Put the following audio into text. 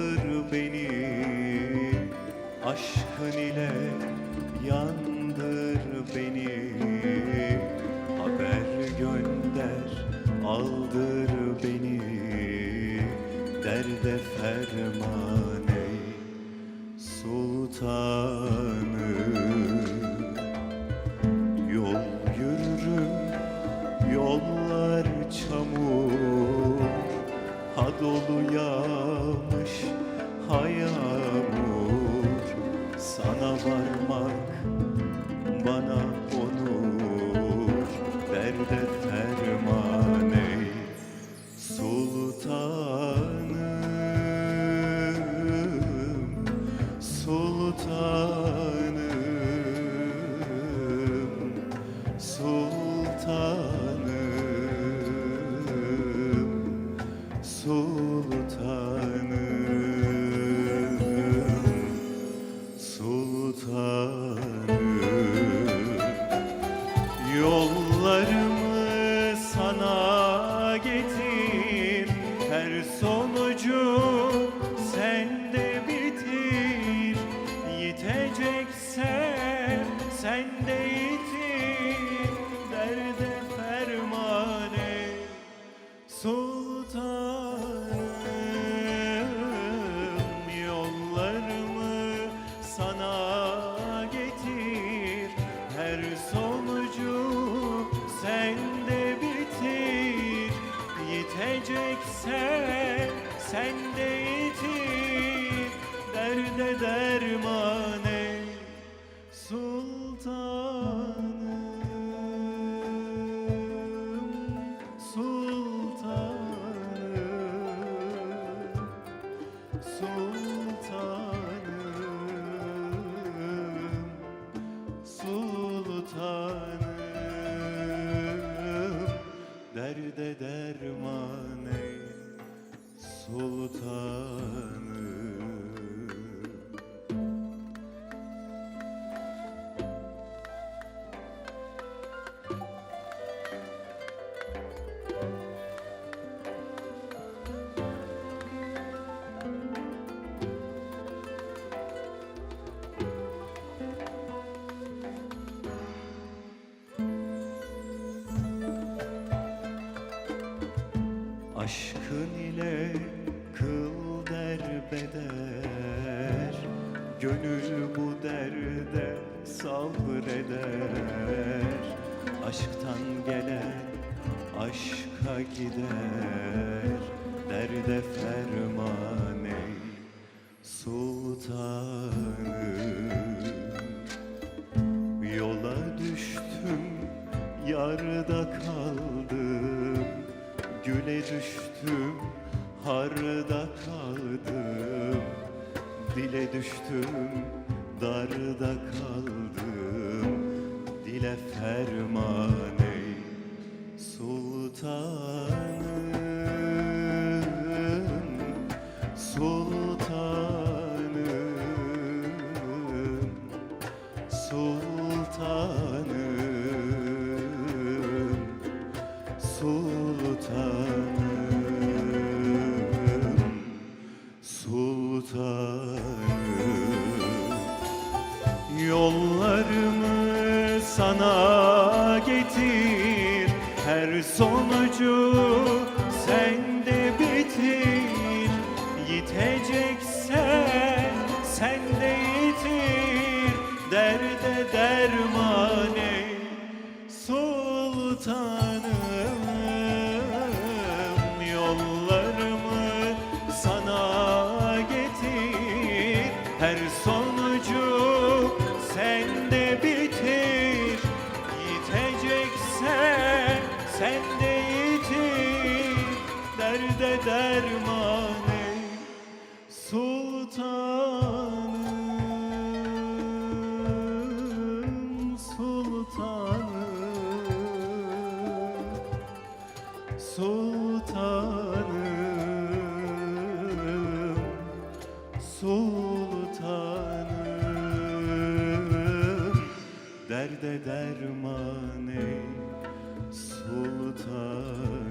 alır beni. Aşkın ile yandır beni. Haber gönder aldır beni. Derde ferman ey Sultan. Sana getir Her sonucu sende bitir. Yitecekse sende yitir. Derde sende yitir Derde derman ey Sultanım Sultanım Sultanım Aşkın ile kıl derbeder Gönül bu derde sabreder. Aşktan gelen aşka gider Derde ferman ey sultanım. Yola düştüm, yarda Güle düştüm, harda kaldım. Dile düştüm, darda kaldım. Dile ferman ey sultanım Yollarımı sana getir. Her sonucu sende bitir. Yitecekse sende yitir. Derde derman sende yitir Derde derman ey Sultanım Sultanım Sultanım Sultanım. Derde derman sultanım.